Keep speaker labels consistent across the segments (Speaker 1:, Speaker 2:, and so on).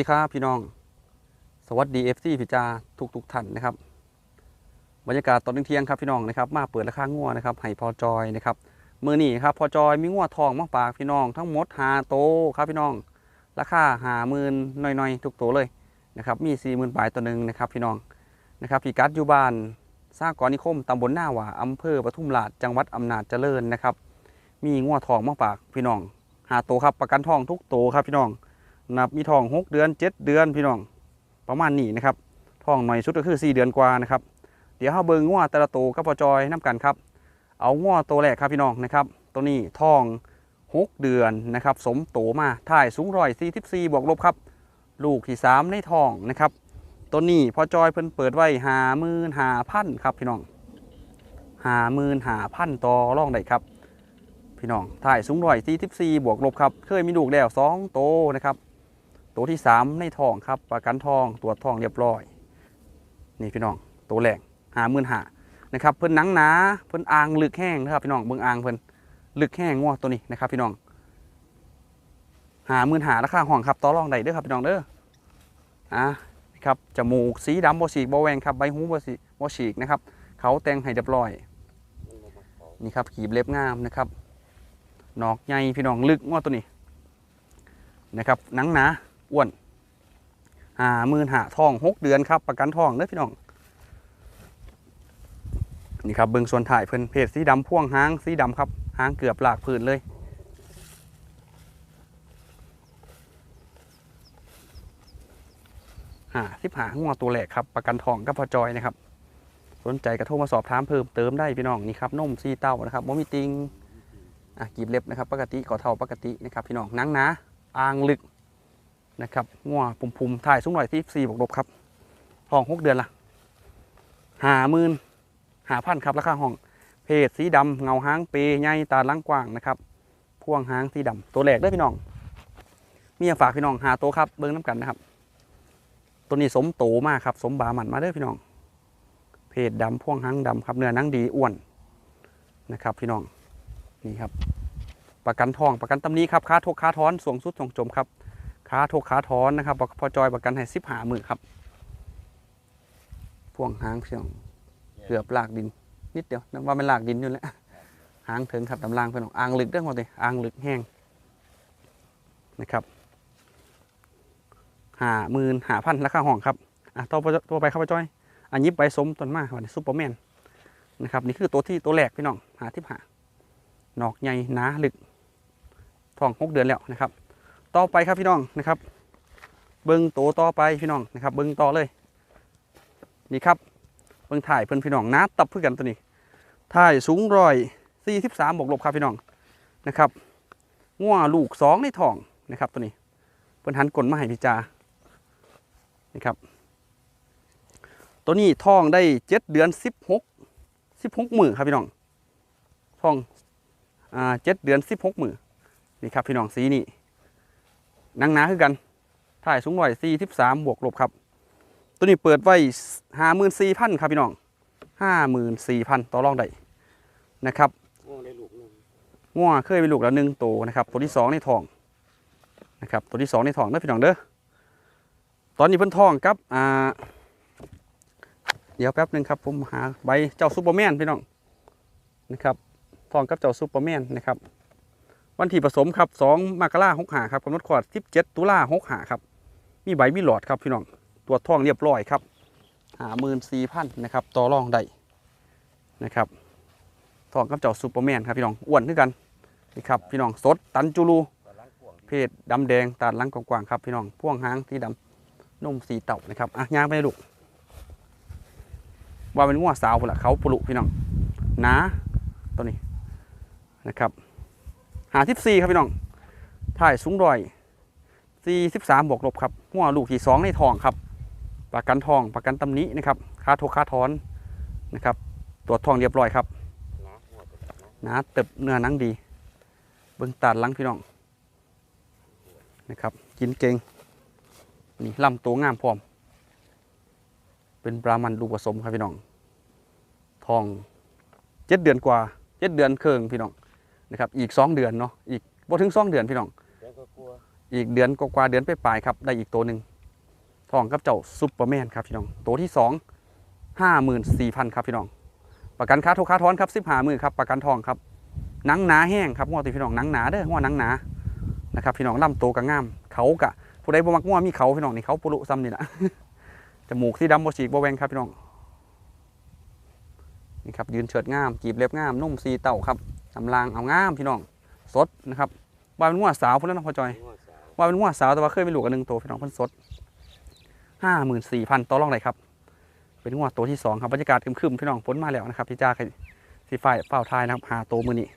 Speaker 1: ดีครับพี่น้อง สวัสดีเอฟซีพิจาทุกทุกท่านนะครับ บรรยากาศตอนเที่ยงครับพี่น้องนะครับ มาเปิดราคางัวนะครับให้พอจอยนะครับมือนี้ครับพอจอยมีงัวทองมาฝากพี่น้อง ทั้งหมดหาโตครับพี่น้อง ราคาหาหมื่นหน่อยๆ ทุกตัวเลยนะครับ มีสี่หมื่นปลายตัวหนึ่งนะครับพี่น้องนะครับพี่กัดอยู่บ้านสร้างกรนิคมตำบลหน้าหว่าอำเภอปทุมราชจังหวัดอำนาจเจริญนะครับ มีงัวทองมาฝากพี่น้องหาโตครับประกันทองทุกโตวครับพี่น้อง นับมีทอง6เดือน7เดือนพี่น้องประมาณนี้นะครับทองหน่อยสุดก็คือ4เดือนกว่านะครับเดี๋ยวเฮาเบิ่งงัวแต่ละตัวกับพอจอยน้กันครับ เอางัวตัวแรกครับพี่น้องนะครับ ตัวนี้ทอง6เดือนนะครับ สมโตมาถ่ายสูงร้อยสี่สิบวกลบครับ ลูกที่3ในทองนะครับตัวนี้พอจอยเพิ่นเปิดไว้หามื่นหาพันครับพี่น้องหามื่นหาพันต่อรองได้ครับ พี่น้องถ่ายสูงร้อย44บวกลบครับ เคยมีลูกแล้วสองโตนะครับ ตัวที่ 3 ในทองครับประกันทองตรวจทองเรียบร้อย นี่พี่น้องตัวแรกหาหมื่นหานะครับเพิ่นหนังหนาเพิ่นอ่างลึกแห้งนะครับพี่น้องเบิ่งอ่างเพิ่นลึกแห้งงัวตัวนี้นะครับพี่น้องหาหมื่นหาราคาห้องครับต่อรองได้เด้อครับพี่น้องเด้ออะนะครับจมูกสีดำบ่ฉีกบ่แวงครับใบหูบ่สีบ่ฉีกนะครับเขาแต่งให้เรียบร้อยนี่ครับขีบเล็บงามนะครับนอกใหญ่พี่น้องลึกงัวตัวนี้นะครับหนังหนา อ้วนหาหมื่นหาทองหกเดือนครับ ประกันทองเด้อพี่น้องนี่ครับเบิ้งส่วนถ่ายเพิ่นเพจสีดำพ่วงหางสีดำครับหางเกือบหลากพื้นเลยหาสิบหาหัวตัวแหลกครับประกันทองกับพอจอยนะครับ สนใจกระโทรมาสอบถามเพิ่มเติมได้พี่น้องนี่ครับนมซีเต้านะครับบ่มีติงอะกีบเล็บนะครับ ปกติก่อเท่าปกตินะครับ พี่น้องนังนาอ่างลึก นะครับงัวปุ่มพุมถ่ายสูงหน่อยที่สี่บวกลบครับห้องหกเดือนละหาหมื่นหาพันครับราคาห้อง เพศสีดำเงาหางเปย์ใหญ่ตาลังกว้างนะครับพ่วงหางสีดำตัวแรกเด้วยพี่น้อง มีอยากฝากพี่น้องหาตัวครับเบิ้งน้ำกันนะครับ ตัวนี้สมโตมากครับ สมบาหมันมาเด้อพี่น้อง เพศดำพ่วงหางดำครับเนื้อนังดีอ้วนนะครับ พี่น้องนี่ครับ ประกันทองประกันตำนี้ครับค่าทกค่าท้อนสวงสุดสวงจมครับ ขาทกขาถอนนะครับพอจอยประกันให้สิบหามือครับพ่วงหางเพียงเกือบลากดิน นิดเดียวนึกว่ามันลากดินอยู่แล้วหางถึงครับตำรางเพื่อนอ่างลึกเรื่องหมดเลยอ่างลึกแห้งนะครับหาหมื่นหาพันราคาห้องครับอะต่อไปต่อไปครับพ่อจอย อันยิบใบสมต้นมาวันนี้ซูเปอร์แมนนะครับนี่คือตัวที่ตัวแรกพี่น้องหาที่หาหนอกใหญ่หนาลึกท้องหกเดือนแล้วนะครับ ต่อไปครับพี่น้องนะครับ เบิ้งโตต่อไปพี่น้องนะครับ เบิ้งต่อเลย นี่ครับ เบิ้งถ่ายเพื่อนพี่น้องนาตับเพื่อกันตัวนี้ถ่ายสูงร้อยสี่สิบสามบวกลบครับพี่น้องนะครับงัวลูกสองในท้องนะครับ ตัวนี้เพื่อนหันกลนมาให้พี่จานี่ครับ ตัวนี้ท้องได้เจ็ดเดือนสิบหกสิบหกมือครับพี่น้องท้องอ่าเจ็ดเดือนสิบหกมือนี่ครับพี่น้องสีนี่ นังหนาคือกันถ่ายสูงหน่อยสี่ทิบสามบวกลบครับ ตัวนี้เปิดไว้ห้าหมื่นสี่พันครับพี่น้องห้าหมื่นสี่พันต่อรองได้นะครับ
Speaker 2: ง่วงได้ลูกหนึง
Speaker 1: ง่วเคยเป็นลูกแล้วหนึ่งตัวนะครับ ตัวที่สองในทองนะครับตัวที่สองในทองเด้อพี่น้องเด้อตอนนี้เพิ่นทองครับอ่าเดี๋ยวแป๊บหนึ่งครับผมหาใบเจ้าซูเปอร์แมนพี่น้องนะครับทองกับเจ้าซูเปอร์แมนนะครับ วันที่ผสมครับ2มกราหกหาครับกำหนดคลอด17ตุลาหกหาครับ มีใบมีหลอดครับพี่น้องตรวท้องเรียบร้อยครับหาหมื่นสี่พันนะครับ ต่อรองได้นะครับท้องกับเจ้าซูเปอร์แมนครับพี่น้อง อ้วนขึ้นกันนี่ครับพี่น้องสดตันจูรู เพศดำแดงตาลังกว้างๆครับพี่น้อง พ่วงหางที่ดำนุ่มสีเต่านะครับ อะย่างไปเลยลูกว่าเป็นงัวสาวพุ่นละเขาปลุพี่น้องหนาตัวนี้นะครับ หาทิพซีครับพี่น้องถ่ายสูงดอยสี่สิบสามบวกลบครับหัวลูกที่สองในทองครับประกันทองประกันตำหนี้นะครับค่าโทรค่าถอนนะครับ ตรวจทองเรียบร้อยครับ
Speaker 2: นะหัวตัวนะ
Speaker 1: หนาเติบเนื้อนังดี เบิ่งตาดลังพี่น้องนะครับ กินเก่งนี่ลำตัวงามพร้อม เป็นปลามันลูกผสมครับพี่น้อง ทองเจ็ดเดือนกว่าเจ็ดเดือนเคืองพี่น้อง นะครับอีกสองเดือนเนาะอีกบ่ถึงสองเดือนพี่น้อง
Speaker 2: เดี๋ยวก็กลัว
Speaker 1: อีกเดือนกว่าๆเดือนไปปลายๆครับได้อีกตัวหนึ่งทองกับเจ้าซุปเปอร์แมนครับพี่น้องตัวที่สองห้าหมื่นสี่พันครับพี่น้องประกันค่าทุกค่าทอนครับสิบห้าหมื่นครับประกันทองครับหนังหนาแห้งครับงวดตีพี่น้องหนังหนาเด้องวดหนังหนานะครับพี่น้องลำโตวกระงามเขากะผู้ใดบ่มักงวดมีเขาพี่น้องนี่เขาปุรุซ้ำนี่แหละจมูกที่ดำบ่ฉีกบ่แหวงครับพี่น้องนี่ครับยืนเฉิดงามกีบเล็บงามนุ่มสีเต่าครับ ลำลางเอางามพี่น้องสดนะครับว่าเป็นงวดสาวพุ่นแล้วนะพ่อจอย
Speaker 2: งัวสาว
Speaker 1: ว่าเป็นงวดสาวแต่ว่าเคยมีลูกกันหนึ่งตัวพี่น้องเพิ่นสดห้าหมื่นสี่พันต่อรองเลยครับ เป็นงวดตัวที่สองครับบรรยากาศครึมๆพี่น้องฝนมาแล้วนะครับพี่จ้าใครสีฝ่ายเฝ้าทายนะครับหาตัวมือนี้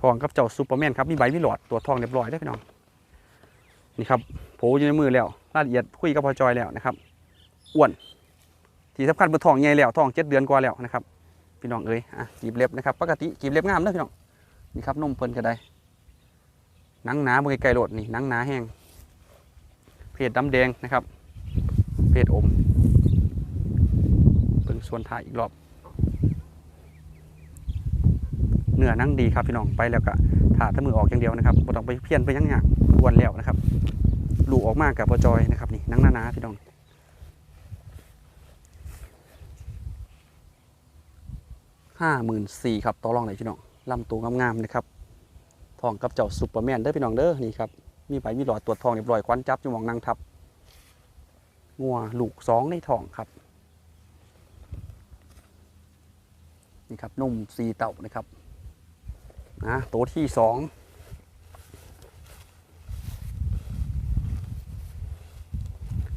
Speaker 1: ทองกับเจ้าซูเปอร์แมนครับมีใบมีหลอดตัวทองเรียบร้อยได้อพี่น้องนี่ครับโผล่อยู่ในมือแล้วรายละเอียดคุยกับพอจอยแล้วนะครับอ้วนที่สำคัญเป็นทองใหญ่แล้วทองเจ็ดเดือนกว่าแล้วนะครับ พี่น้องเอ้ยอะกีบเล็บนะครับปกติกีบเล็บงามเด้อพี่น้องนี่ครับนมเพิ่นก็ได้นังหนาบริไกลโหลดนี่นังหนาแห้งเพจดำแดงนะครับ เพจอมเป็นส่วนถ่ายอีกรอบเนื้อนั่งดีครับพี่น้องไปแล้วก็ถ่าถ้ามือออกอย่างเดียวนะครับบ่ต้องไปเพี้ยนไปยังหยากอ้วนแล้วนะครับลูกออกมากกับปจอยนะครับนี่นั่งหนาๆพี่น้อง ห้าหมื่นสี่ครับต่อรองเลยพี่น้องลำตัวงามๆนะครับทองกับเจ้าซุปเปอร์แมนเด้อพี่น้องเด้อนี่ครับมีใบมีหลอดตรวจทองเรียบร้อยควันจับอยู่มองนางทับงัวลูกสองในทองครับนี่ครับนุ่มสีเต่านะครับนะตัวที่สอง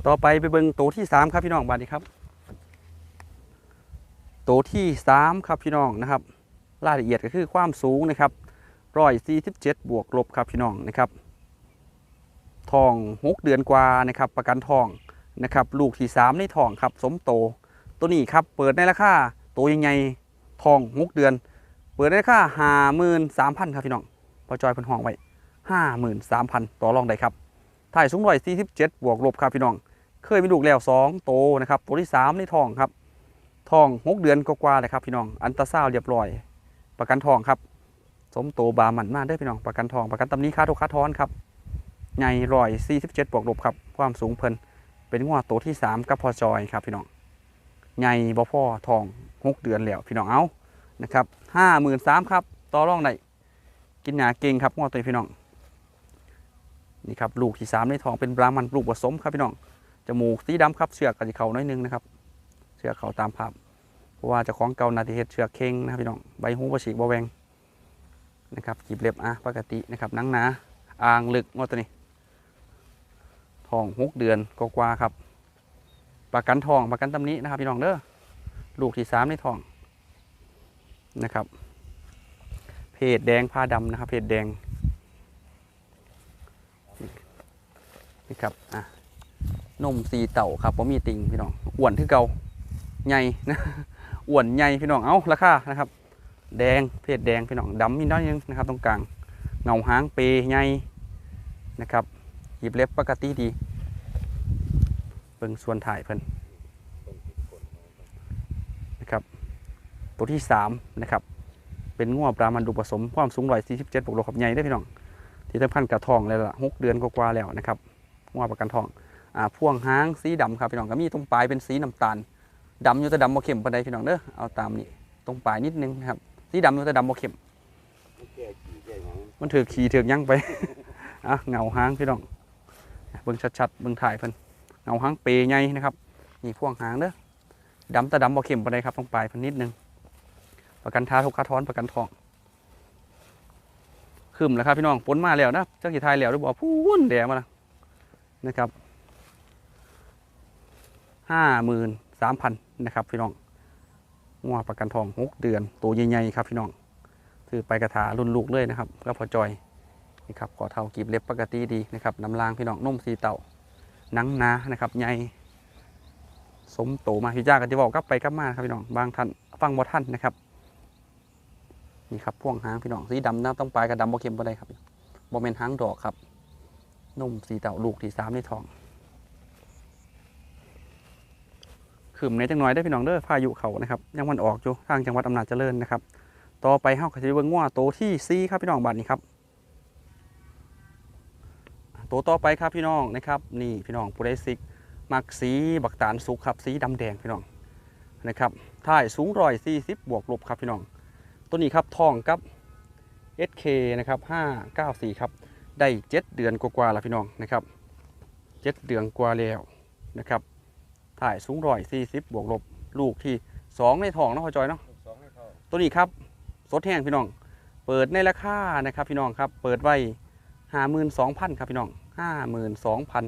Speaker 1: ต่อไปไปเบิ่งตัวที่สามครับพี่น้องบาดนี้ครับ ตัวที่สามครับพี่น้องนะครับ รายละเอียดก็คือความสูงนะครับร้อยสี่สิบเจ็ดบวกลบครับพี่น้องนะครับทองหกเดือนกว่านะครับประกันทองนะครับลูกที่สามในทองครับสมโต ตัวนี้ครับเปิดในราคาตัวยังไงทองหกเดือน เปิดในราคาห้าหมื่นสามพันครับพี่น้องพอจอยพิ่นห้องไว้ห้าหมื่นสามพันต่อรองได้ครับถ่ายสูงร้อยสี่สิบเจ็ดบวกลบครับพี่น้อง เคยมีลูกแล้วสองโตนะครับตัวที่สามในทองครับ ทองหกเดือนกว่าๆเลยครับพี่น้อง อันตราซาวเรียบร้อย ประกันทองครับ สมโตบามันมากเด้อพี่น้อง ประกันทอง ประกันตำหนี้ค่าทุกค่าทอนครับใหญ่ร้อยสี่สิบเจ็ดบวกลบครับ ความสูงเพิ่นเป็นงวดตัวที่สามกับพอจอยครับพี่น้องใหญ่บ่พ่อทองหกเดือนแล้วพี่น้องเอานะครับห้าหมื่นสามครับ ต่อรองได้กินหนาเก่งครับงวดตัวพี่น้อง นี่ครับลูกที่สามในทองเป็นบรามันลูกผสมครับพี่น้องจมูกสีดำครับเชือกกับเขาน้อยหนึงนะครับ เชือกเขาตามภาพเพราะว่าจะของเก่านาทีเฮ็ดเชือกเข่งนะครับพี่น้องใบหูบะฉีกบะแวงนะครับกีบเล็บอะปกตินะครับนังหนาอ่างลึกงวดตัวนี้ทองหกเดือนกว่าครับประกันทองประกันตำนี้นะครับพี่น้องเด้อลูกที่สามในทองนะครับ เพจแดงผ้าดำนะครับเพจแดงนี่ครับอะนมสีเต่าครับผมมีติงพี่น้องอ้วนที่เก่า ใหญ่นะอ้วนใหญ่พี่น้องเอาราคานะครับ แดงเพศแดงพี่น้องดำมีน้อยนึงนะครับ ตรงกลางเงาหางเปย์ใหญ่นะครับหยิบเล็บปกติดีเบิ่งส่วนถ่ายเพิ่นนะครับ ตัวที่สามนะครับ เป็นง้วปลามันดูผสมความสูงร้อยสี่สิบเจ็ดบวกลบกับใหญ่ได้พี่น้อง ที่สำคัญกับทองเลยล่ะหกเดือนกว่าแล้วนะครับง้วประกันทองอ่าพ่วงหางสีดำครับพี่น้องก็มีตรงปลายเป็นสีน้ำตาล ดำอยู่แต่ดำบ่เข้มปานใดพี่น้องเด้อเอาตามนี้ตรงปลายนิดนึงนะครับสีดำอยู่แต่ดำบ่เข้ม
Speaker 2: มันแก่ขี่แก่หยัง
Speaker 1: มันถือขี่ถือยังไปอะเงาหางพี่น้องเบิ่งชัดๆเบิ่งถ่ายเพิ่นเงาหางเปยใหญ่นะครับนี่พ่วงหางเด้อดำแต่ดำบ่เข้มปานใดครับต้องปลายเพิ่นนิดนึงประกันท้าทุกค่าท้อนประกันทองคืมแล้วครับพี่น้องปนมาแล้วนะเจ้าขี่ทายแล้วหรือบ่พูนแดงมาแล้วนะครับห้าหมื่น สามพันนะครับพี่น้องงัวประกันทองหกเดือน ตัวใหญ่ๆครับพี่น้องถือไปกระถารุ่นลูกเลยนะครับก็พอจอยนี่ครับก่อเท่ากีบเล็บปกติดีนะครับน้ำลางพี่น้องนุ่มสีเต่าหนังหนานะครับใหญ่สมโตมาพี่จ้ากันจะบอกกลับไปกลับมาครับพี่น้องบางท่านฟังบ่ท่านนะครับนี่ครับพ่วงหางพี่น้องสีดำนะต้องปลายกับดำบ่เข้มบ่ได้ครับบ่เป็นหางดอกครับนุ่มสีเต่าลูกที่สามในทอง ขึ้นในจังน้อยได้พี่น้องเด้อพายุเขานะครับยังมันออกอยู่ทางจังหวัดอำนาจเจริญนะครับ ต่อไปเฮาก็จะเบิ่งว่าโตที่ซีครับพี่น้องบัดนี้ครับโตต่อไปครับพี่น้องนะครับนี่พี่น้องผู้ใดซิกมักสีบักตาลสุกครับสีดำแดงพี่น้องนะครับถ่ายสูงร้อยสี่สิบบวกลบครับพี่น้อง ตัวนี้ครับทองกับ SK นะครับ594ครับได้เจ็ดเดือนกว่าๆแล้วพี่น้องนะครับเจ็ดเดือนกว่าแล้วนะครับ ถ่ายสูงร้อยสี่สิบบวกลบลูกที่สองในทองเนาะพ่อจอยเนาะ
Speaker 2: สองให้เท่า
Speaker 1: ตัวนี้ครับสดแห้งพี่น้อง เปิดในราคานะครับพี่น้องครับ เปิดไว้ห้าหมื่นสองพันครับพี่น้องห้าหมื่นสองพัน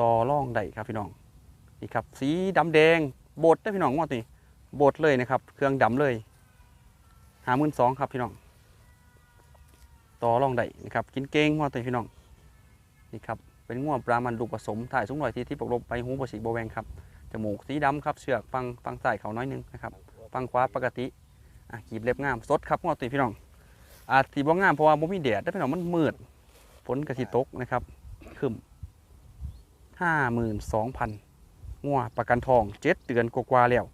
Speaker 1: ต่อร่องได้ครับพี่น้องนี่ครับสีดำแดงบดได้อพี่น้องว่าตัวนี้บดเลยนะครับ เครื่องดำเลยห้าหมื่นสองครับพี่น้อง ต่อร่องได้นะครับ กินเก่งว่าตัวนี้พี่น้องนี่ครับ เป็นง่วงปลามันลูกผสมถ่ายสูงหน่อยที่ที่ปกลบไปหูบสิกโบแวงครับจมูกสีดำครับเชือกฟังฟังใส่เขาน้อยหนึงนะครับฟังขวาปกติอะกีบเล็บงามสดครับงอตีพี่น้องอาจสีบ่งามเพราะว่าบ่มีแดดได้อพี่น้องมันมืดฝนกระสิตกนะครับครึมห้าหมื่นสองพันงัวประกันทองเจ็ดเดือนกว่าแล้ว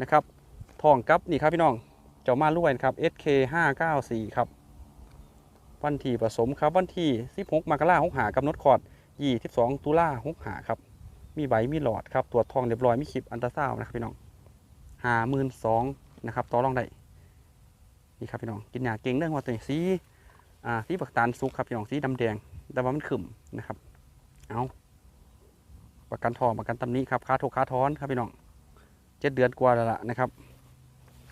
Speaker 1: นะครับทองกับนี่ครับพี่น้องเจ้ามาล้วนครับ SK 594ครับวันที่ผสมครับวันที่16มกราคมหากำหนดคลอด 22ตุลาคมหาครับ มีใบมีหลอดครับ ตรวจทองเรียบร้อย มีคลิปอันตราซาวนะครับพี่น้องห้าหมื่นสองนะครับ ต่อรองได้ นี่ครับพี่น้อง กินหยาเก่งเรื่องว่าตัวนี้สี อ่า สีปักตาลสุกครับพี่น้อง สีดำแดง แต่ว่ามันขึ้มนะครับ เอาประกันทองประกันตำนี้ครับค่าโทกค่าท้อนครับพี่น้องเจ็ดเดือนกว่าแล้วล่ะนะครับ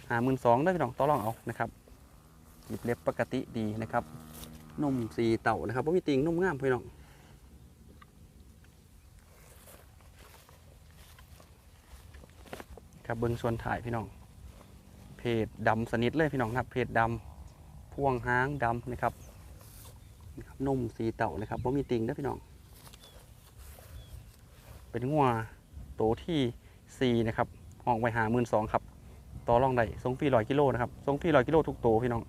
Speaker 1: หาหมื่นสองได้พี่น้องต่อรองเอานะครับหยิบเล็บปกติดีนะครับนุ่มสีเต่านะครับว่ามีติงนุ่มงามพี่น้อง ครับเบิ้งส่วนถ่ายพี่น้อง เพจดำสนิทเลยพี่น้องครับ เพจดำพ่วงหางดำนะครับนุ่มสีเต่านะครับว่ามีติงนะพี่น้อง เป็นงัวโตที่สี่นะครับห้องไวหาหมื่นสองครับ ต่อรองได้ทรงฟรีร้อยกิโลนะครับทรงฟรีร้อยกิโลทุกโตพี่น้อง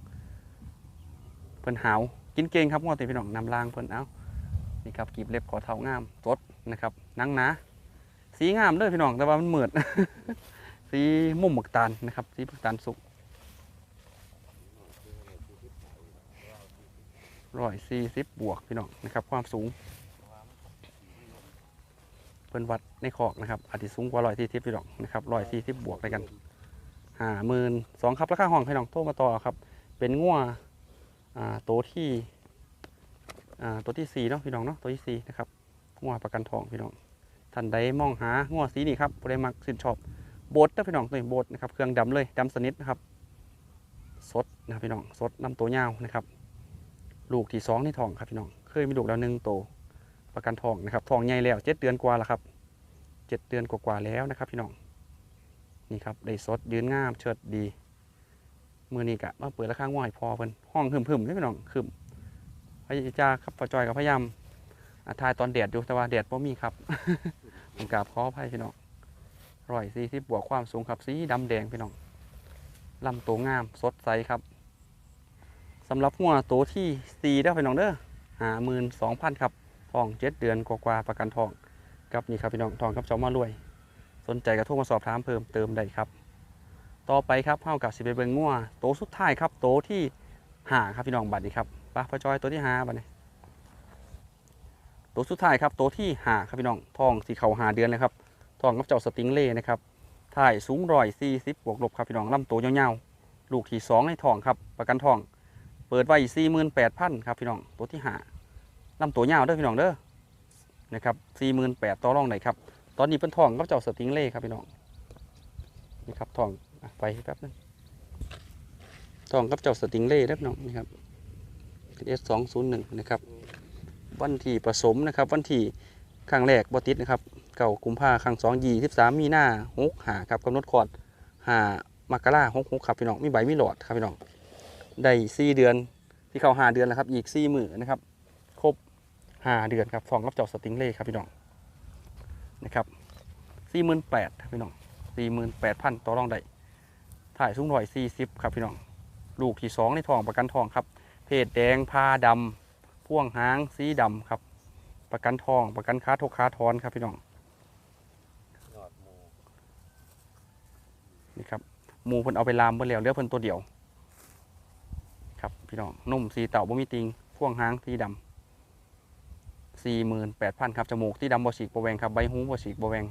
Speaker 1: เพิ่นหาว กินเก่งครับงัวต็มพี่น้องนำรางเพิ่นเอานี่ครับกีบเล็บขอเท้างามสดนะครับนังหนาสีงามเลยพี่น้องแต่ว่ามันเหมือด สีมุมหมึกตาลนะครับ สีหมึกตาลสุกร้อยสี่สิบบวกพี่น้องนะครับ ความสูงเพิ่นวัดในขอกนะครับอาจจะสูงกว่าร้อยสี่สิบพี่น้องนะครับร้อยสี่สิบบวกเลยกันห้าหมื่นสองครับราคาห้องพี่น้องโทรมาต่อครับ เป็นงัวอ่าโตวที่อ่าตัวที่สี่เนาะพี่น้องเนาะตัวที่สี่นะครับงัวประกันทองพี่น้องท่านใดมองหางัวสีนี่ครับบ่ได้มักสินชอบ บดนะพี่น้องตัวนี้โบดนะครับเครื่องดำเลยดำสนิทนะครับ สดนะพี่น้องสดน้ำตัวยาวนะครับ ลูกที่สองในทองครับพี่น้องเคยมีลูกแล้วหนึ่งโตประกันทองนะครับทองใหญ่แล้วเจ็ดเดือนกว่าแล้วครับเจ็ดเดือนกว่าๆแล้วนะครับ พี่น้องนี่ครับได้สดยืนงามเชิดดีมือนี้กะมาเปิดราคาง่ายพอเพิ่นห้องหึมๆเลยพี่น้องหึมพยาจาครับปจอยกับพยายามอะทายตอนแดดอยู่แต่ว่าแดดบ่มีครับผมกราบขออภัยพี่น้อง ร้อยสี่สิบบวกความสูงครับสีดำแดงพี่น้องลำตัวงามสดใสครับสำหรับหัวตัวที่สี่ได้อพี่น้องเด้อหาหมื่นสองพันครับทองเจ็ดเดือนกว่าๆประกันทองกับนี่ครับพี่น้องทองครับเจ้ามารวย สนใจกระโทรมาสอบถามเพิ่มเติมได้ครับ ต่อไปครับเท่ากับสิไปเบิงงัวโตสุดท้ายครับโตที่หาครับพี่น้องบัตรนี้ครับปะพระจอยตัวที่หาบัตรนี้ตัวสุดท้ายครับโตวที่หาครับพี่น้องทองสีเขาหาเดือนเลยครับ ทองกับเจ้าสติงเล่นะครับถ่ายสูงร้อยสี่สิบบวกลบครับพี่น้องลำตัวยาวๆ ลูกที่สองในทองครับ ประกันทอง เปิดไว้สี่หมื่นแปดพันครับพี่น้อง ตัวที่หาลำตัวยาวเด้อพี่น้องเด้อ นะครับสี่หมื่นแปดต่อรองไหนครับ ตอนนี้เป็นทองกับเจ้าสติงเล่ครับพี่น้อง นี่ครับทองไปแป๊บนึงทองกับเจ้าสติงเล่เด้อพี่น้องนี่ครับเอสสองศูนย์หนึ่งนะครับ วันที่ผสมนะครับ วันที่ครั้งแรกบอติดนะครับ เก่ากุมภาครั้งสองยี่สิบสามมีหน้าหกหาครับกำหนดคอร์ดหามกราหกหกครับพี่น้องมีใบมีหลอดครับพี่น้องได้สี่เดือนที่เขาหาเดือนแล้วครับอีกสี่มือนนะครับ ครบหาเดือนครับฟองรับเจ้าสติงเล่ครับพี่น้องนะครับสี่หมื่นแปดพี่น้องสี่หมื่นแปดพันต่อรองได้ถ่ายสูงหน่อยสี่สิบครับพี่น้อง ลูกที่สองในทองประกันทองครับ เพศแดงพาดำพ่วงหางสีดำครับ ประกันทองประกันค้าทกค้าทอนครับพี่น้อง
Speaker 2: ยอดหมู
Speaker 1: นี่ครับหมูเพิ่นเอาไปลามเพิ่นแล้วเหลือเพิ่นตัวเดียว ครับพี่น้องนุ่มสีเต่าบ่มีติงพ่วงหางสีดำ48,000ครับจมูกที่ดำบ่ฉีกบ่แวงครับใบหูบ่ฉีกบ่แวง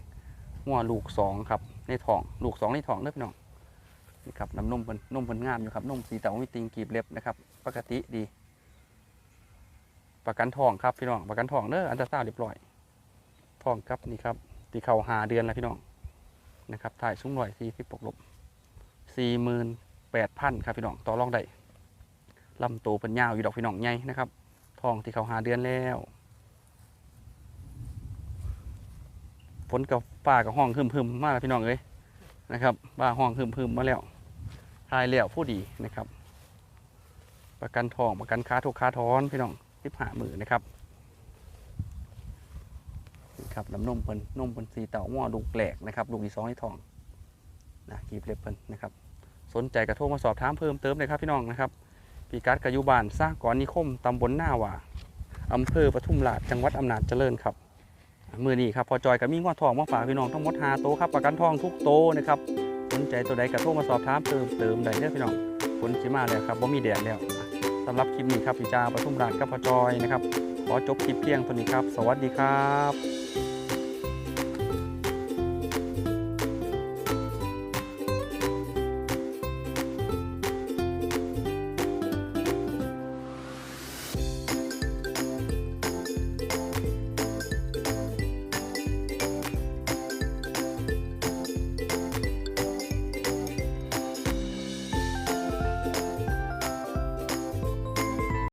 Speaker 1: หัวลูกสองครับในท้องลูกสองในท้องเด้อพี่น้องนี่ครับน้ำนมเพิ่นนมเพิ่นงามอยู่ครับนมสีเต๋ามีติงกีบเล็บนะครับ ปกติดี ประกันทองครับพี่น้องประกันทองเด้ออันตราซาวเรียบร้อยทองครับนี่ครับตีเข่าหาเดือนแล้วพี่น้อง นะครับถ่ายสูงหน่อยสี่สิบปกลบสี่หมื่นแปดพันครับพี่น้องต่อรองได้ลำโตเป็นยาวอยู่ดอกพี่น้องใหญ่นะครับทองที่เขาหาเดือนแล้วฝนกับฟ้ากับห้องพึมพึมๆมาแล้วพี่น้องเอ้ยนะครับบ้าห้องพึมพึมมาแล้วทายแล้วผู้ดีนะครับ ประกันทองประกันค้าทุกค้าทอนพี่น้องสิบห้าหมื่นนะครับ นี่ครับน้ำนมเพิ่นนมเพิ่นสีเต่าง้อลูกแหลกนะครับลูกที่สองที่ทองนะกีบเล็บเพิ่นนะครับ สนใจกระโทรมาสอบถามเพิ่มเติมเลยครับพี่น้องนะครับปีกัดกายุบานสร้างก่อนนิคมตำบลหน้าว่าอำเภอปทุมราชจังหวัดอำนาจเจริญครับมือนี้ครับพอจอยกับมีง้อทองมาฝากพี่น้องทั้งหมดหาโตครับประกันทองทุกโตนะครับสนใจตัวใดกระโทรมาสอบถามเพิ่มเติมได้เด้อพี่น้องฝนสิมาแล้วครับบ่มีแดดแล้วสำหรับคลิปนี้ครับพี่จาปทุมราชกับพอจอยนะครับขอจบคลิปเพียงเท่านี้ครับ สวัสดีครับ